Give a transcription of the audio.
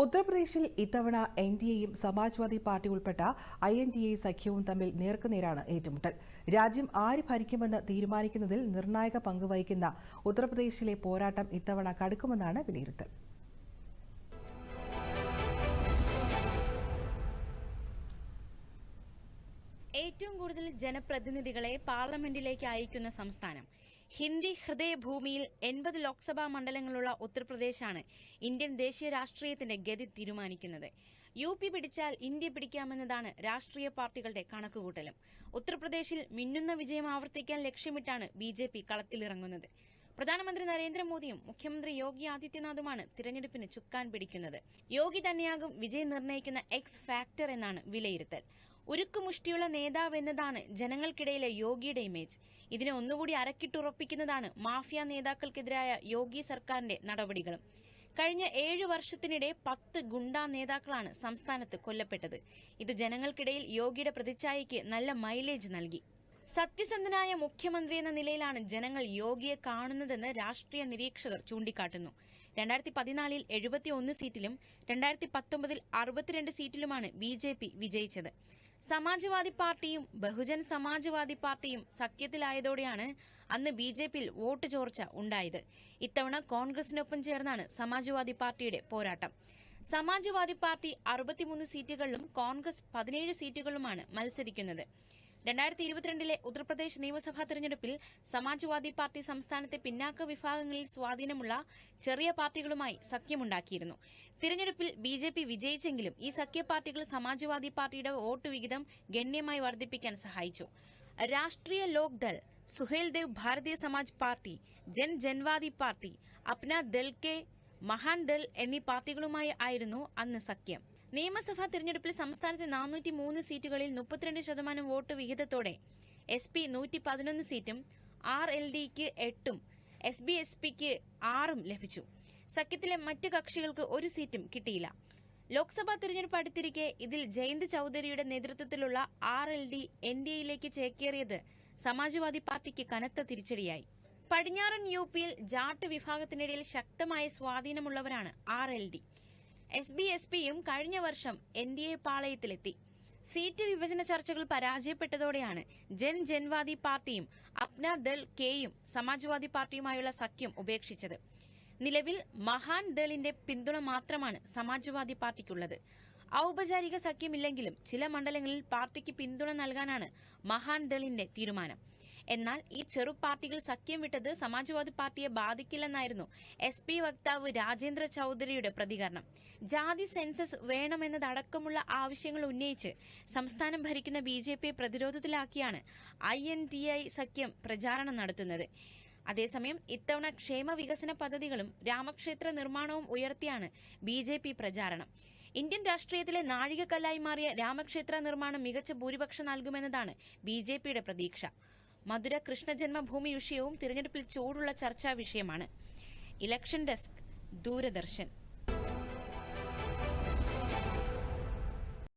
ഉത്തർപ്രദേശിൽ ഇത്തവണ N D എയും സമാജ്വാദി പാർട്ടി ഉൾപ്പെട്ട ഐ എൻ ഡി എ സഖ്യവും തമ്മിൽ നേർക്കുനേരാണ് ഏറ്റുമുട്ടൽ. രാജ്യം ആര് ഭരിക്കുമെന്ന് തീരുമാനിക്കുന്നതിൽ നിർണായക പങ്ക് വഹിക്കുന്ന ഉത്തർപ്രദേശിലെ പോരാട്ടം ഇത്തവണ കടുക്കുമെന്നാണ് വിലയിരുത്തൽ. ഏറ്റവും കൂടുതൽ ജനപ്രതിനിധികളെ പാർലമെന്റിലേക്ക് അയക്കുന്ന സംസ്ഥാനം. ഹിന്ദി ഹൃദയഭൂമിയിൽ എൺപത് ലോക്സഭാ മണ്ഡലങ്ങളുള്ള ഉത്തർപ്രദേശാണ് ഇന്ത്യൻ ദേശീയ രാഷ്ട്രീയത്തിന്റെ ഗതി തീരുമാനിക്കുന്നത്. യു പി പിടിച്ചാൽ ഇന്ത്യ പിടിക്കാമെന്നതാണ് രാഷ്ട്രീയ പാർട്ടികളുടെ കണക്കുകൂട്ടലും. ഉത്തർപ്രദേശിൽ മിന്നുന്ന വിജയം ആവർത്തിക്കാൻ ലക്ഷ്യമിട്ടാണ് ബി ജെ പി കളത്തിലിറങ്ങുന്നത്. പ്രധാനമന്ത്രി നരേന്ദ്രമോദിയും മുഖ്യമന്ത്രി യോഗി ആദിത്യനാഥുമാണ് തിരഞ്ഞെടുപ്പിന് ചുക്കാൻ പിടിക്കുന്നത്. യോഗി തന്നെയാകും വിജയം നിർണയിക്കുന്ന എക്സ് ഫാക്ടർ എന്നാണ് വിലയിരുത്തൽ. ഉരുക്കുമുഷ്ടിയുള്ള നേതാവ് എന്നതാണ് ജനങ്ങൾക്കിടയിലെ യോഗിയുടെ ഇമേജ് ഇതിനെ ഒന്നുകൂടി അരക്കിട്ടുറപ്പിക്കുന്നതാണ് മാഫിയ നേതാക്കൾക്കെതിരായ യോഗി സർക്കാരിന്റെ നടപടികളും. കഴിഞ്ഞ ഏഴ് വർഷത്തിനിടെ പത്ത് ഗുണ്ടാ നേതാക്കളാണ് സംസ്ഥാനത്ത് കൊല്ലപ്പെട്ടത്. ഇത് ജനങ്ങൾക്കിടയിൽ യോഗിയുടെ പ്രതിച്ഛായയ്ക്ക് നല്ല മൈലേജ് നൽകി. സത്യസന്ധനായ മുഖ്യമന്ത്രി എന്ന നിലയിലാണ് ജനങ്ങൾ യോഗിയെ കാണുന്നതെന്ന് രാഷ്ട്രീയ നിരീക്ഷകർ ചൂണ്ടിക്കാട്ടുന്നു. രണ്ടായിരത്തി പതിനാലിൽ എഴുപത്തിയൊന്ന് സീറ്റിലും രണ്ടായിരത്തി പത്തൊമ്പതിൽ അറുപത്തിരണ്ട് സീറ്റിലുമാണ് ബി ജെ പി വിജയിച്ചത്. സമാജ്വാദി പാർട്ടിയും ബഹുജൻ സമാജ്വാദി പാർട്ടിയും സഖ്യത്തിലായതോടെയാണ് അന്ന് ബി ജെ പിയിൽ വോട്ട് ചോർച്ച ഉണ്ടായത്. ഇത്തവണ കോൺഗ്രസിനൊപ്പം ചേർന്നാണ് സമാജ്വാദി പാർട്ടിയുടെ പോരാട്ടം. സമാജ്വാദി പാർട്ടി അറുപത്തിമൂന്ന് സീറ്റുകളിലും കോൺഗ്രസ് പതിനേഴ് സീറ്റുകളിലുമാണ് മത്സരിക്കുന്നത്. രണ്ടായിരത്തി ഇരുപത്തിരണ്ടിലെ ഉത്തർപ്രദേശ് നിയമസഭാ തെരഞ്ഞെടുപ്പിൽ സമാജ്വാദി പാർട്ടി സംസ്ഥാനത്തെ പിന്നാക്ക വിഭാഗങ്ങളിൽ സ്വാധീനമുള്ള ചെറിയ പാർട്ടികളുമായി സഖ്യമുണ്ടാക്കിയിരുന്നു. തിരഞ്ഞെടുപ്പിൽ ബി ജെ പി വിജയിച്ചെങ്കിലും ഈ സഖ്യ പാർട്ടികൾ സമാജ്വാദി പാർട്ടിയുടെ വോട്ട് വിഹിതം ഗണ്യമായി വർദ്ധിപ്പിക്കാൻ സഹായിച്ചു. രാഷ്ട്രീയ Lok Dal Suhel Dev Bharatiya Samaj Party Jan Janwadi Party Apna Dal K Mahan Dal എന്നീ പാർട്ടികളുമായി ആയിരുന്നു അന്ന് സഖ്യം. നിയമസഭാ തിരഞ്ഞെടുപ്പിൽ സംസ്ഥാനത്തെ നാനൂറ്റി മൂന്ന് സീറ്റുകളിൽ മുപ്പത്തിരണ്ട് ശതമാനം വോട്ട് വിഹിതത്തോടെ. എസ് പി നൂറ്റി പതിനൊന്ന് സീറ്റും ആർ എൽ ഡിക്ക് എട്ടും എസ് ബി എസ് പിക്ക് ആറും ലഭിച്ചു. സഖ്യത്തിലെ മറ്റ് കക്ഷികൾക്ക് ഒരു സീറ്റും കിട്ടിയില്ല. ലോക്സഭാ തിരഞ്ഞെടുപ്പ് അടുത്തിരിക്കെ ഇതിൽ ജയന്ത് ചൌധരിയുടെ നേതൃത്വത്തിലുള്ള R L D N D എയിലേക്ക് ചേക്കേറിയത് സമാജ്വാദി പാർട്ടിക്ക് കനത്ത തിരിച്ചടിയായി. പടിഞ്ഞാറൻ യു പിയിൽ ജാട്ട് വിഭാഗത്തിനിടയിൽ ശക്തമായ സ്വാധീനമുള്ളവരാണ് R L D S B S പിയും കഴിഞ്ഞ വർഷം എൻ ഡി എ പാളയത്തിലെത്തി. സീറ്റ് വിഭജന ചർച്ചകൾ പരാജയപ്പെട്ടതോടെയാണ് ജൻ ജൻവാദി പാർട്ടിയും അപ്ന ദൾ കെയും സമാജ്വാദി പാർട്ടിയുമായുള്ള സഖ്യം ഉപേക്ഷിച്ചത്. നിലവിൽ മഹാൻ ദളിന്റെ പിന്തുണ മാത്രമാണ് സമാജ്വാദി പാർട്ടിക്കുള്ളത്. ഔപചാരിക സഖ്യമില്ലെങ്കിലും ചില മണ്ഡലങ്ങളിൽ പാർട്ടിക്ക് പിന്തുണ നൽകാനാണ് മഹാൻ ദളിന്റെ തീരുമാനം. എന്നാൽ ഈ ചെറു പാർട്ടികൾ സഖ്യം വിട്ടത് സമാജ്വാദി പാർട്ടിയെ ബാധിക്കില്ലെന്നായിരുന്നു എസ് പി വക്താവ് രാജേന്ദ്ര ചൌധരിയുടെ പ്രതികരണം. ജാതി സെൻസസ് വേണമെന്നതടക്കമുള്ള ആവശ്യങ്ങൾ ഉന്നയിച്ച് സംസ്ഥാനം ഭരിക്കുന്ന ബി ജെ പിയെ പ്രതിരോധത്തിലാക്കിയാണ് ഐ എൻ ടി ഐ സഖ്യം പ്രചാരണം നടത്തുന്നത്. അതേസമയം ഇത്തവണ ക്ഷേമ വികസന പദ്ധതികളും രാമക്ഷേത്ര നിർമ്മാണവും ഉയർത്തിയാണ് ബി ജെ പി പ്രചാരണം. ഇന്ത്യൻ രാഷ്ട്രീയത്തിലെ നാഴികക്കല്ലായി മാറിയ രാമക്ഷേത്ര നിർമ്മാണം മികച്ച ഭൂരിപക്ഷം നൽകുമെന്നതാണ് ബി ജെ പിയുടെ പ്രതീക്ഷ. മധുര കൃഷ്ണജന്മഭൂമി വിഷയവും തിരഞ്ഞെടുപ്പിൽ ചൂടുള്ള ചർച്ചാ വിഷയമാണ്. Election desk Doordarshan.